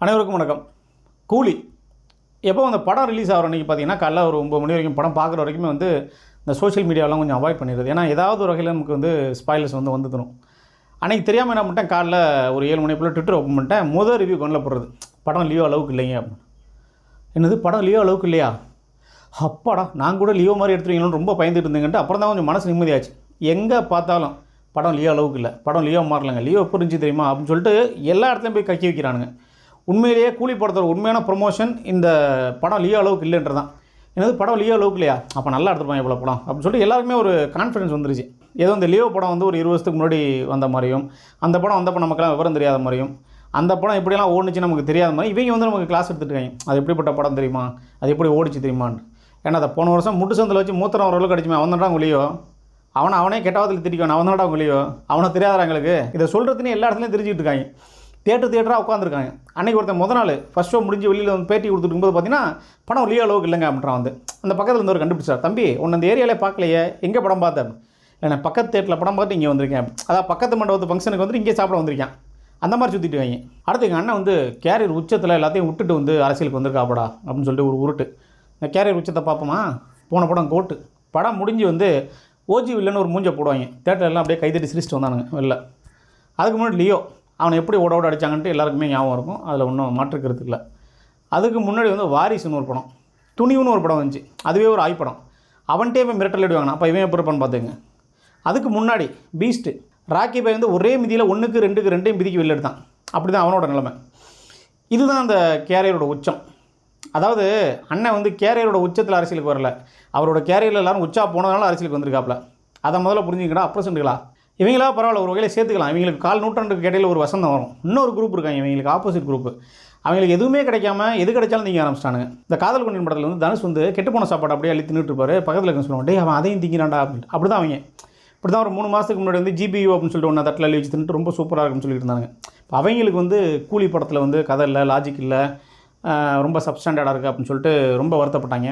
அனைவருக்கும் வணக்கம். கூலி. எப்போ அந்த படம் ரிலீஸ் ஆகிற அன்றைக்கி பார்த்தீங்கன்னா காலைல ஒரு ஒம்பது மணி வரைக்கும் படம் பார்க்குற வரைக்குமே வந்து இந்த சோஷியல் மீடியாவெலாம் கொஞ்சம் அவாய்ட் பண்ணிடுது ஏன்னா ஏதாவது ஒரு வகையில் நமக்கு வந்து ஸ்பாயிலர்ஸ் வந்து வந்துக்கணும் அன்றைக்கி தெரியாமல் என்ன பண்ணிட்டேன் காலைல ஒரு ஏழு மணி போல் ட்விட்டர் ஓப்பன் பண்ணிட்டேன். முதல் ரிவ்யூ கொண்டில் போடுறது. படம் லியோ அளவுக்கு இல்லைங்க அப்படின்னு. என்னது படம் லியோ அளவுக்கு இல்லையா? அப்பாடா நான் கூட லியோ மாதிரி எடுத்துருவீங்களோன்னு ரொம்ப பயந்துட்டு இருந்தேங்கன்ட்டு அப்புறம் தான் கொஞ்சம் மனசு நிம்மதியாச்சு. எங்கே பார்த்தாலும் படம் லியோ அளவுக்கு இல்லை. படம் லியோ மாறலங்க. லியோ புரிஞ்சு தெரியுமா? அப்படின்னு சொல்லிட்டு எல்லா இடத்துலையும் போய் கக்கி வைக்கிறானுங்க. உண்மையிலேயே கூலி படத்தோட உண்மையான ப்ரொமோஷன் இந்த படம் லியோ அளவுக்கு இல்லைன்றது தான் எனது படம் லியோ அளவுக்கு இல்லையா? அப்போ நல்லா எடுத்துருப்பாங்க இவ்வளோ படம். அப்படின்னு சொல்லிட்டு எல்லாருக்குமே ஒரு கான்ஃபிடன்ஸ் வந்துருச்சு. ஏதோ இந்த லியோ படம் வந்து ஒரு இருபதுக்கு வருஷத்துக்கு முன்னாடி வந்த மாதிரியும் அந்த படம் வந்தப்போ நமக்கெல்லாம் விவரம் தெரியாத மாதிரியும் அந்த படம் எப்படியெல்லாம் ஓடுனுச்சு நமக்கு தெரியாத மாதிரி இவங்க வந்து நமக்கு கிளாஸ் எடுத்துருக்காங்க அது எப்படிப்பட்ட படம் தெரியுமா? அது எப்படி ஓடிச்சு தெரியுமான்னு ஏன்னா அதை போன வருஷம் முட்டு சந்தில் வச்சு மூத்திரம் ஓரளவுக்கு அடிச்சுமே அவன் தான் உங்களையோ அவனை அவனே கெட்டவாதத்தில் திரிக்கணும் அவன் தான் உங்களையோ அவனை தெரியாதா எங்களுக்கு? இதை சொல்கிறதுன்னு எல்லா இடத்துலையும் தெரிஞ்சுக்கிட்டு இருக்காங்க. தேட்டர் தேட்டராக உட்காந்துருக்காங்க அன்றைக்கி ஒருத்தன் முத நாள் ஃபஸ்ட் ஷோ முடிஞ்சு வெளியில் வந்து பேட்டி கொடுத்துட்டு இருக்கும்போது பார்த்தீங்கன்னா படம் லியோ அளவுக்கு இல்லைங்க அப்படின்றான் வந்து. அந்த பக்கத்தில் இருந்தவர் கண்டுபிடிச்சார். தம்பி உன்னை அந்த ஏரியாவிலே பார்க்கலையே எங்கே படம் பார்த்தேன் இல்லை பக்கத்து தேட்டரில் படம் பார்த்து இங்கே வந்திருக்கேன். அதான் பக்கத்து மண்டபத்து ஃபங்க்ஷனுக்கு வந்து இங்கே சாப்பிட வந்திருக்கேன். அந்த மாதிரி சுற்றிட்டு வாங்க. அடுத்து எங்கள் அண்ணன் வந்து கேரியர் உச்சத்தில் எல்லாத்தையும் விட்டுட்டு வந்து அரசியலுக்கு வந்திருக்காப்படா அப்படின்னு சொல்லிட்டு ஒரு உருட்டு. இந்த கேரியர் உச்சத்தை பார்ப்போமா? போன படம் கோட்டு. படம் முடிஞ்சு வந்து ஓஜி வில்லன்னு ஒரு மூஞ்சை போடுவாங்க. தேட்டர் எல்லாம் அப்படியே கைதட்டி சிரிச்சிட்டு வந்தானுங்க வெளில. அதுக்கு முன்னாடி லியோ அவனை எப்படி ஓட ஓட அடிச்சாங்கன்ட்டு எல்லாருக்குமே ஞாபகம் இருக்கும். அதில் ஒன்றும் மாற்றுக்கிறது இல்லை. அதுக்கு முன்னாடி வந்து வாரிசுன்னு ஒரு படம். துணிவுன்னு ஒரு படம் வந்துச்சு. அதுவே ஒரு ஆய்ப்படம் அவன்கிட்டே போய் மிரட்டல் இடுவாங்க அப்போ இவன் எப்படி இருப்பான்னு பார்த்துங்க அதுக்கு முன்னாடி பீஸ்ட்டு ராக்கி பை வந்து ஒரே மிதியில் ஒன்றுக்கு ரெண்டுக்கு ரெண்டையும் மிதிக்கு வெளில எடுத்தான். அப்படி தான் அவனோட நிலைமை. இதுதான் அந்த கேரியரோட உச்சம். அதாவது அண்ணன் வந்து கேரியரோட உச்சத்தில் அரசியலுக்கு வரல. அவரோட கேரியரில் எல்லாரும் உச்சா போனதுனால அரசியலுக்கு வந்திருக்காப்ல. அதை முதல்ல புரிஞ்சுக்கடா அப்புறம் இவங்களா பரவாயில்ல ஒரு வகையில் சேர்த்துக்கலாம். இவங்களுக்கு கால் நூற்றாண்டுக்கு இடையில ஒரு வசந்தம் வரும். இன்னொரு குரூப் இருக்காங்க இவங்களுக்கு ஆப்போசிட் குரூப் அவங்களுக்கு எதுவுமே கிடைக்காம எது கிடைச்சாலும் நீங்கள் ஆரம்பிச்சிட்டானுங்க. இந்த காதல் கொண்டின் படத்தில் வந்து தனுஷ் வந்து கெட்டு போன சாப்பாடு அப்படியே அள்ளி தின்னுட்டு இருப்பாரு. பக்கத்தில் இருக்க சொல்லுவாங்க டே அவன் அதையும் திங்கிறான்டா அப்படின்ட்டு. அப்படி தான் அவங்க. இப்படி தான் ஒரு மூணு மாதத்துக்கு முன்னாடி வந்து ஜிபியூ அப்படின்னு சொல்லிட்டு ஒன்று தட்டில் அள்ளி வச்சு தின்னுட்டு ரொம்ப சூப்பராக இருக்குன்னு சொல்லியிருந்தாங்க இருந்தாங்க இப்போ அவங்களுக்கு வந்து கூலி படத்தில் வந்து கதை இல்லை லாஜிக் இல்லை ரொம்ப சப்ஸ்டாண்டர்டாக இருக்குது அப்படின்னு சொல்லிட்டு ரொம்ப வருத்தப்பட்டாங்க.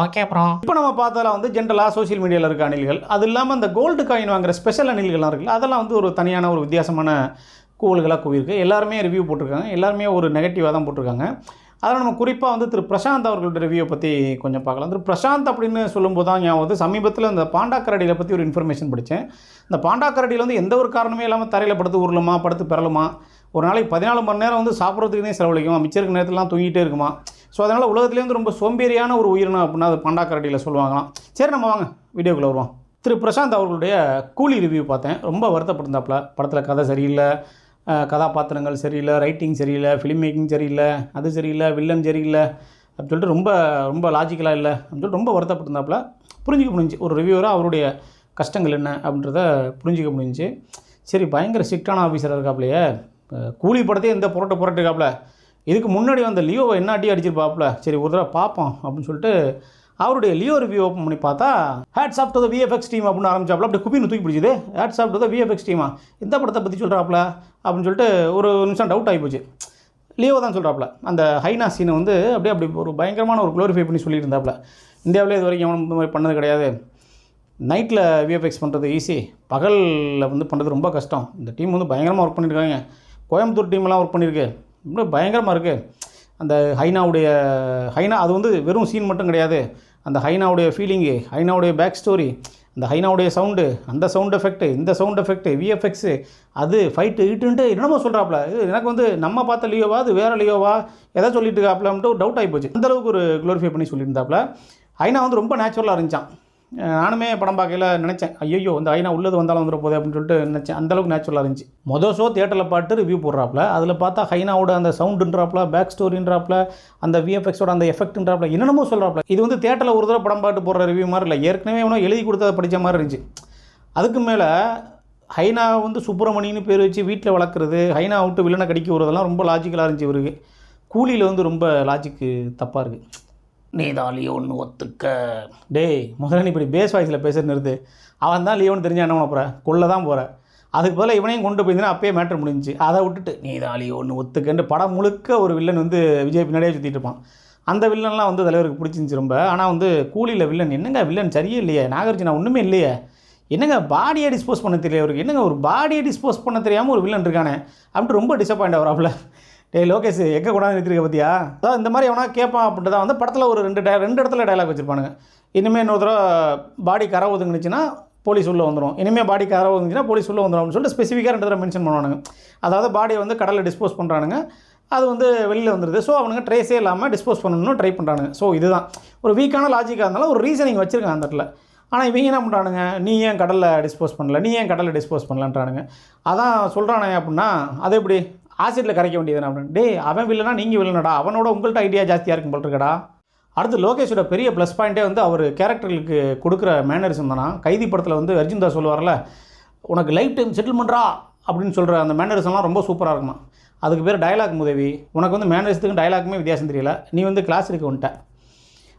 ஓகே ப்ரோ இப்போ நம்ம பார்த்தால வந்து ஜென்ரலாக சோஷியல் மீடியாவில் இருக்க அணில்கள். அது இல்லாமல் அந்த கோல்டு காயின் வாங்குற ஸ்பெஷல் அணில்கள்லாம் இருக்குல்ல அதெல்லாம் வந்து ஒரு தனியான ஒரு வித்தியாசமான கூவல்களாக கூவிருக்கு எல்லாருமே ரிவ்யூ போட்டிருக்காங்க. எல்லாருமே ஒரு நெகட்டிவாக தான் போட்டிருக்காங்க. அதில் நம்ம குறிப்பாக வந்து திரு பிரசாந்த் அவர்களோட ரிவ்யூவை பற்றி கொஞ்சம் பார்க்கலாம். திரு பிரசாந்த் அப்படின்னு சொல்லும்போது தான் ஞாபகம் வந்து சமீபத்தில் இந்த பாண்டா கரடியில் பற்றி ஒரு இன்ஃபர்மேஷன் படித்தேன். இந்த பாண்டா கரடியில் வந்து எந்த ஒரு காரணமே இல்லாமல் தரையில் படுத்து உருளுமா படுத்து பெறலுமா ஒரு நாளைக்கு பதினாலு மணி நேரம் வந்து சாப்பிட்றதுக்குனே செலவழிக்குமா? மிச்சம் இருக்க நேரத்துலாம் தூங்கிட்டே இருக்குமா? ஸோ அதனால் உலகத்துலேருந்து ரொம்ப சோம்பேறியான ஒரு உயிரினம் அப்படின்னா அது பண்டா கரடியில் சொல்லுவாங்களாம். சரி நம்ம வாங்க வீடியோக்குள்ளே வருவோம். திரு பிரசாந்த் அவர்களுடைய கூலி ரிவ்யூ பார்த்தேன். ரொம்ப வருத்தப்பட்டிருந்தாப்புல. படத்தில் கதை சரியில்லை கதாபாத்திரங்கள் சரியில்லை ரைட்டிங் சரியில்லை ஃபிலிம் மேக்கிங் சரியில்லை அது சரியில்லை வில்லன் சரியில்லை அப்படின்னு சொல்லிட்டு ரொம்ப ரொம்ப லாஜிக்கலாக இல்லை அப்படின்னு சொல்லிட்டு ரொம்ப வருத்தப்பட்டிருந்தாப்புல. புரிஞ்சிக்க முடிஞ்சு ஒரு ரிவ்யூவராக அவருடைய கஷ்டங்கள் என்ன அப்படின்றத புரிஞ்சிக்க முடிஞ்சுச்சு சரி பயங்கர ஸ்ட்ரிக்டான ஆஃபீஸராக இருக்காப்லையே. கூலி படத்தையே எந்த புரட்ட புரட்டிருக்காப்புல இதுக்கு முன்னாடி வந்த லியோவை என்ன அடி அடிச்சிருப்பாப்புல? சரி ஒரு தடவை பார்ப்போம் அப்படின்னு சொல்லிட்டு அவருடைய லியோ ரிவ்யூ ஓப்பன் பண்ணி பார்த்தா hats off to the VFX team அப்படின்னு ஆரம்பிச்சாப்புல. அப்படி குப்பின்னு தூக்கி பிடிச்சிது. Hats off to the VFX டீமா இந்த படத்தை பற்றி சொல்கிறாப்புல அப்படின்னு சொல்லிட்டு ஒரு நிமிஷம் டவுட் ஆகிப்போச்சு லியோ தான் சொல்கிறாப்புல அந்த ஹைனா சீனை வந்து அப்படியே அப்படி ஒரு பயங்கரமான ஒரு க்ளோரிஃபை பண்ணி சொல்லிட்டு இருந்தாப்புல இந்தியாவிலே இது வரைக்கும் எவனும் இந்த மாதிரி பண்ணது கிடையாது. நைட்டில் விஎஃப்எக்ஸ் பண்ணுறது ஈஸி பகலில் வந்து பண்ணுறது ரொம்ப கஷ்டம். இந்த டீம் வந்து பயங்கரமாக ஒர்க் பண்ணியிருக்காங்க கோயம்புத்தூர் டீம்லாம் ஒர்க் பண்ணியிருக்கு ரொம்ப பயங்கரமாக இருக்குது அந்த ஹைனாவுடைய ஹைனா அது வந்து வெறும் சீன் மட்டும் கிடையாது. அந்த ஹைனாவுடைய ஃபீலிங்கு ஹைனாவுடைய பேக் ஸ்டோரி அந்த ஹைனாவுடைய சவுண்டு அந்த சவுண்ட் எஃபெக்ட் இந்த சவுண்ட் எஃபெக்ட்டு விஎஃப்எக்ஸு அது ஃபைட்டு இட்டுன்ட்டு என்னமோ சொல்கிறாப்புல இது எனக்கு வந்து நம்ம பார்த்த லியோவா அது வேறு லியோவா எதை சொல்லிட்டு இருக்காப்புலன்ட்டு ஒரு டவுட் ஆகி போச்சு. அந்தளவுக்கு ஒரு க்ளோரிஃபை பண்ணி சொல்லியிருந்தாப்புல ஹைனா வந்து ரொம்ப நேச்சுரலாக இருந்துச்சான் நானுமே படம் பார்க்கையில் நினச்சேன் ஐயோ இந்த ஐநா உள்ளது வந்தாலும் வந்துட போதே அப்படின்னு சொல்லிட்டு நினச்சேன். அந்தளவுக்கு நேச்சுரலாக இருந்துச்சு. மொதல் ஷோ தேட்டரில் பாட்டு ரிவ்யூ போடுறாப்புல. அதில் பார்த்தா ஹைனாவோட அந்த சவுண்டுன்றாப்புல பேக் ஸ்டோரின்றாப்புல அந்த விஎஃப்எக்ஸோட அந்த எஃபெக்ட்ன்றாப்புல என்னென்னமோ சொல்கிறாப்புல இது வந்து தேட்டரில் ஒரு தடவை படம் பாட்டு போடுற ரிவ்யூ மாதிரி இல்லை. ஏற்கனவே எவனோ எழுதி கொடுத்ததை படித்த மாதிரி இருந்துச்சு. அதுக்கு மேலே ஹைனா வந்து சுப்பிரமணின்னு பேர் வச்சு வீட்டில் வளர்க்குறது ஹைனா விட்டு வில்லனை கடிக்க விடுறதெல்லாம் ரொம்ப லாஜிக்கலாக இருந்துச்சு இவருக்கு. கூலியில் வந்து ரொம்ப லாஜிக்கு தப்பாக இருக்குது நீதான் லியோன்னு ஒத்துக்க. டேய் முதல்ல நீ இப்படி பேஸ் வாய்ஸில் பேசுறது நிறுத்து. அவன் தான் லியோன்னு தெரிஞ்சா என்ன பண்ண போகிற கொள்ள தான் போகிற அதுக்கு பதிலாக இவனையும் கொண்டு போயிருந்தா அப்பயே மேட்ரு முடிஞ்சு அதை விட்டுட்டு நீதான் லியோன்னு ஒத்துக்கன்று படம் முழுக்க ஒரு வில்லன் வந்து விஜய் பின்னாடியே சுற்றிட்டு இருப்பான். அந்த வில்லன்லாம் வந்து தலைவருக்கு பிடிச்சிருந்துச்சு ரொம்ப. ஆனால் வந்து கூலியில் வில்லன் என்னங்க வில்லன் சரியே இல்லையே நாகார்ஜுனா ஒன்றுமே இல்லையே. என்னங்க பாடியை டிஸ்போஸ் பண்ண தெரியல அவருக்கு? என்னங்க ஒரு பாடியை டிஸ்போஸ் பண்ண தெரியாமல் ஒரு வில்லன் இருக்கானே? அப்படின்ட்டு ரொம்ப டிசப்பாயிண்ட் ஆகிறாப்புல டேய் லோகேஷ் எங்கே கொண்டாந்து நிறுத்திருக்க பார்த்தியா அதான் இந்த மாதிரி எவனா கேட்பான் அப்படின்ட்டு தான் வந்து படத்தில் ஒரு ரெண்டு டய ரெண்டு இடத்துல டைலாக் வச்சுருப்பானுங்க. இனிமேல் இன்னொரு தடவை பாடி கரை ஒதுங்குனுச்சுன்னா போலீஸ் உள்ளே வந்துடும் இனிமேல் பாடி கரை ஒதுங்குச்சுன்னா போலீஸ் உள்ளே வந்துடும் அப்படின்னு சொல்லிட்டு ஸ்பெசிஃபிக்காக ரெண்டு தடவை மென்ஷன் பண்ணுவானுங்க. அதாவது பாடியை வந்து கடலில் டிஸ்போஸ் பண்ணுறானுங்க அது வந்து வெளியில் வந்துடுது ஸோ அவனுங்க ட்ரேஸே இல்லாமல் டிஸ்போஸ் பண்ணணும்னு ட்ரை பண்ணுறானுங்க ஸோ இதுதான். ஒரு வீக்கான லாஜிக்காக இருந்தாலும் ஒரு ரீசனிங் வச்சுருக்காங்க அந்த இடத்துல. ஆனால் இவங்க என்ன பண்ணுறானுங்க நீ ஏன் கடலில் டிஸ்போஸ் பண்ணல? நீ ஏன் கடலில் டிஸ்போஸ் பண்ணலான்றானுங்க. அதான் சொல்கிறானே அப்படின்னா அது எப்படி? ஆசிட்டில் கரைக்க வேண்டியது அப்படின்னு. டே அவன் வில்லனா நீங்கள் வில்லனடா. அவனோட உங்கள்கிட்ட ஐடியா ஜாஸ்தியாக இருக்கும் போல் இருக்கடா அடுத்து லோகேஷோட பெரிய ப்ளஸ் பாயிண்ட்டே வந்து அவர் கேரக்டர்களுக்கு கொடுக்குற மேனரிசம் தானா? கைதி படத்தில் வந்து அர்ஜுன் தாஸ் சொல்லுவார்ல உனக்கு லைஃப் டைம் செட்டில்மெண்ட்ரா அப்படின்னு சொல்கிற அந்த மேனரிசம்லாம் ரொம்ப சூப்பராக இருக்குமா? அதுக்கு பேர் டயலாக் உதவி உனக்கு வந்து மேனரிசத்துக்கும் டயலாக்குமே வித்தியாசம் தெரியல. நீ வந்து கிளாஸ் எடுக்க வந்துட்ட.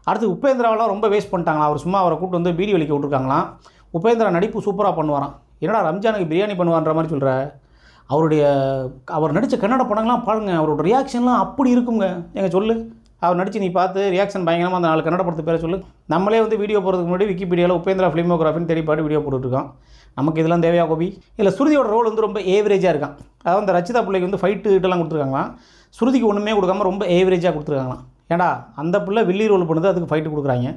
அடுத்து உபேந்திராவெலாம் ரொம்ப வேஸ்ட் பண்ணிட்டாங்களா அவர் சும்மா அவரை கூட்டு வந்து பீடி வலிக்க விட்ருக்காங்களாம் உபேந்திரா நடிப்பு சூப்பராக பண்ணுவாராம். என்னடா ரம்ஜானுக்கு பிரியாணி பண்ணுவான்ற மாதிரி சொல்கிற அவருடைய அவர் நடித்த கன்னட படங்கள்லாம் பாருங்க அவரோட ரியாக்ஷன்லாம் அப்படி இருக்குங்க. எங்க சொல்லு. அவர் நடித்து நீ பார்த்து ரியாக்ஷன் பயங்கரமாக அந்த நாலு கன்னட படத்து பேரை சொல்லு. நம்மளே வந்து வீடியோ போகிறதுக்கு முன்னாடி விக்கிபீடியாவில் உபேந்திரா ஃபிலிமோகிராஃபின்னு தேடி பாட்டு வீடியோ போட்டுருக்கான் நமக்கு இதெல்லாம் தேவையா கோபி? இல்லை ஸ்ருதியோட ரோல் வந்து ரொம்ப ஏவரேஜாக இருக்கான். அதாவது அந்த ரச்சிதா பிள்ளைக்கு வந்து ஃபைட்டு இதெல்லாம் கொடுத்துருக்காங்களாம். ஸ்ருதிக்கு ஒன்றுமே கொடுக்காம ரொம்ப ஏவரேஜாக கொடுத்துருக்காங்களாம். ஏன்டா அந்த பிள்ளை வில்லி ரோல் பண்ணுது அதுக்கு ஃபைட்டு கொடுக்குறாங்க.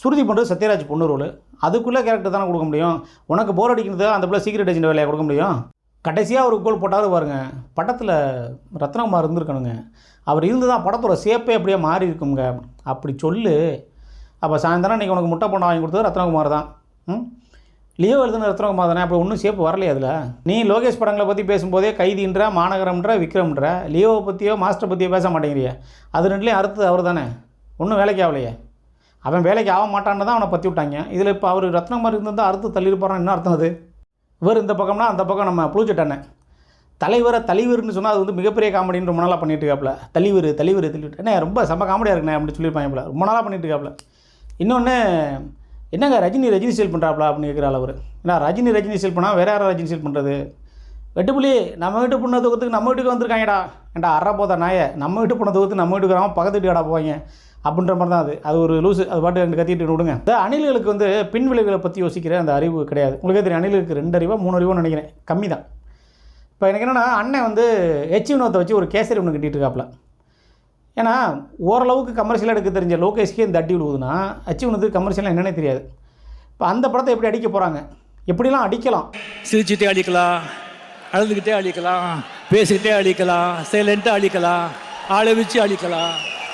சுருதி பண்ணுறது சத்யராஜ் பொண்ணு ரோல் அதுக்குள்ளே கேரக்டர் தானே கொடுக்க முடியும்? உனக்கு போர் அடிக்கிறது அந்த பிள்ளை சீக்ரெட் ஏஜென்ட் வேலையை கொடுக்க முடியும்? கடைசியாக ஒரு கோல் போட்டாலும் பாருங்கள் படத்தில் ரத்னகுமார் இருந்திருக்கணுங்க. அவர் இருந்து தான் படத்தோட சேப்பே அப்படியே மாறி இருக்குங்க அப்படி சொல்லு. அப்போ சாயந்தரம் இன்றைக்கி உனக்கு முட்டை பொண்ணை வாங்கி கொடுத்தது ரத்னகுமார் தான். ம்? லியோ எழுதுன ரத்னகுமார் தானே? அப்போ ஒன்றும் சேப்பு வரலையே அதில். நீ லோகேஷ் படங்களை பற்றி பேசும்போதே கைதின்ற மாநகரம்ன்ற விக்ரம்ன்ற லியோவை பற்றியோ மாஸ்டர் பற்றியோ பேச மாட்டேங்கிறிய. அது ரெண்டுலேயும் அறுத்து அவர் தானே. ஒன்றும் வேலைக்கு ஆகலையே. அவன் வேலைக்கு ஆக மாட்டான்னு தான் அவனை பற்றி விட்டாங்க. இதில் இப்போ அவர் ரத்னகுமார் இருந்தால் அறுத்து தள்ளியிருப்பாரான் என்ன அர்த்தம் அது? இவர் இந்த பக்கம்னா அந்த பக்கம் நம்ம புளிச்சட் தலைவரை தலைவர்னு சொன்னால் அது வந்து மிகப்பெரிய காமெடின்னு ரொம்ப நாளாக பண்ணிட்டு இருக்காப்புல தலைவர் தலைவர் தலைவர் என்ன ரொம்ப செம்ம காமெடியாக இருக்குண்ணே அப்படின்னு சொல்லியிருப்பாங்க ரொம்ப நாளாக பண்ணிட்டு இருக்காப்புல இன்னொன்று என்னங்க ரஜினி ரஜினி சேல் பண்ணுறாப்ல அப்படின்னு கேட்குறாள் அவர். ஏன்னா ரஜினி ரஜினி சேல் பண்ணால் வேற யாரும் ரஜினி சேல் பண்ணுறது வெட்டுப்புலி நம்ம வீட்டு பொண்ணு தூக்கத்துக்கு நம்ம வீட்டுக்கு வந்திருக்காங்கடா. ஏன்டா அற போதா நாயை. நம்ம வீட்டு பொண்ணு தூக்கத்துக்கு நம்ம வீட்டுக்கு வராமல் பக்கத்து வீட்டுக்கடா போவாங்க. அப்படின்ற மாதிரி தான் அது. அது ஒரு லூஸ் அது பாட்டு ரெண்டு கத்திட்டு விடுங்க. இந்த அணில்களுக்கு வந்து பின் விளைவுகளை பற்றி யோசிக்கிற அந்த அறிவு கிடையாது. உங்களுக்கே தெரியும் அணிலுக்கு ரெண்டு அறிவா மூணு அறிவோன்னு நினைக்கிறேன். கம்மி தான். இப்போ எனக்கு என்னென்னா அண்ணன் வந்து எச்சி வினோத்தை வச்சு ஒரு கேசரி ஒன்று கட்டிகிட்டு இருக்காப்புல ஏன்னா ஓரளவுக்கு கமர்ஷியலாக எடுக்க தெரிஞ்ச லோகேஷ்கே இந்த அடி விழுவுதுன்னா அச்சி வினோத்துக்கு கமர்ஷியலாக என்னன்னே தெரியாது. இப்போ அந்த படத்தை எப்படி அடிக்க போகிறாங்க எப்படிலாம் அடிக்கலாம்? சிரிச்சுட்டே அழிக்கலாம் அழுதுகிட்டே அழிக்கலாம் பேசிக்கிட்டே அழிக்கலாம் சைலண்ட்டாக அழிக்கலாம் ஆளை வச்சு அழிக்கலாம்